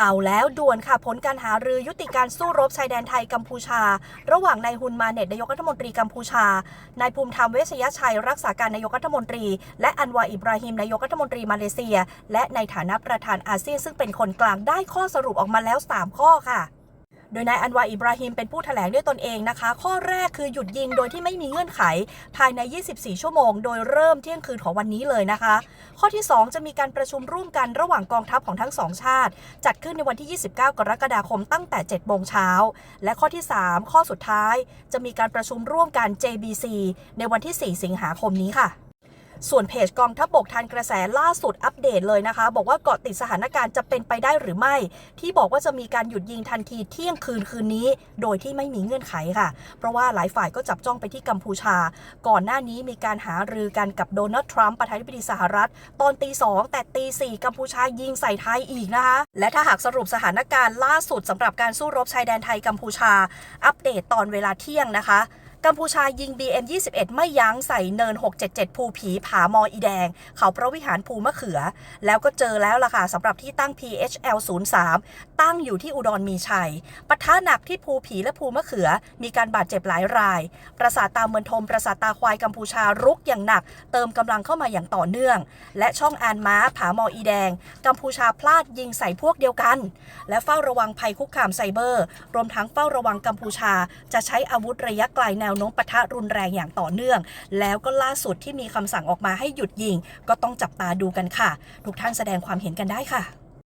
เอาแล้วด่วนค่ะผลการหารือยุติการสู้รบชายแดนไทยกัมพูชา ระหว่างนายฮุนมาเน็ตนายกรัฐมนตรีกัมพูชานายภูมิธรรมเวชยชัย รักษาการนายกรัฐมนตรี และอันวาอิบราฮิมนายกรัฐมนตรีมาเลเซีย และในฐานะประธานอาเซียนซึ่งเป็นคนกลางได้ข้อสรุปออกมาแล้ว 3 ข้อค่ะ โดยนายอันวาอิบราฮิมเป็นผู้แถลงด้วยตนเองนะคะ ข้อแรกคือหยุดยิงโดยที่ไม่มีเงื่อนไข ภายใน 24 ชั่วโมง โดยเริ่มเที่ยงคืนของวันนี้เลยนะคะ ข้อที่ 2 จะมีการประชุมร่วมกันระหว่างกองทัพของทั้งสองชาติ จัดขึ้นในวันที่ 29 กรกฎาคมตั้งแต่ 7 โมงเช้า และข้อที่ 3 ข้อสุดท้าย จะมีการประชุมร่วมกัน JBC ในวันที่ 4 สิงหาคมนี้ค่ะ ส่วนเพจกองทัพบกทันกระแสล่าสุดอัปเดตเลยนะคะ บอกว่าเกาะติดสถานการณ์จะเป็นไปได้หรือไม่ ที่บอกว่าจะมีการหยุดยิงทันทีเที่ยงคืนคืนนี้ โดยที่ไม่มีเงื่อนไขค่ะ เพราะว่าหลายฝ่ายก็จับจ้องไปที่กัมพูชา ก่อนหน้านี้มีการหารือกันกับโดนัลด์ทรัมป์ประธานาธิบดีสหรัฐ ตอนตีสองแต่ตีสี่กัมพูชายิงใส่ไทยอีกนะคะ และถ้าหากสรุปสถานการณ์ล่าสุดสำหรับการสู้รบชายแดนไทยกัมพูชา อัปเดตตอนเวลาเที่ยงนะคะ กัมพูชายิง BM21 ไม่ยั้งใส่เนิน 677 ภูผีผามออีแดง เขาพระวิหารภูมะเขือ แล้วก็เจอแล้วล่ะค่ะสำหรับที่ตั้ง PHL 03ตั้งอยู่ที่อุดรมีชัยปะทะหนักที่ภูผีและภูมะเขือ มีการบาดเจ็บหลายราย ประสาทตาเมือนทม ประสาทตาควายกัมพูชารุกอย่างหนัก เติมกำลังเข้ามาอย่างต่อเนื่อง และช่องอานม้าผามออีแดง กัมพูชาพลาดยิงใส่พวกเดียวกัน และเฝ้าระวังภัยคุกคามไซเบอร์ รวมทั้งเฝ้าระวังกัมพูชา จะใช้อาวุธระยะไกลแนวโน้มปะทะรุนแรงอย่างต่อเนื่อง แล้วก็ล่าสุดที่มีคำสั่งออกมาให้หยุดยิง ก็ต้องจับตาดูกันค่ะ ทุกท่านแสดงความเห็นกันได้ค่ะ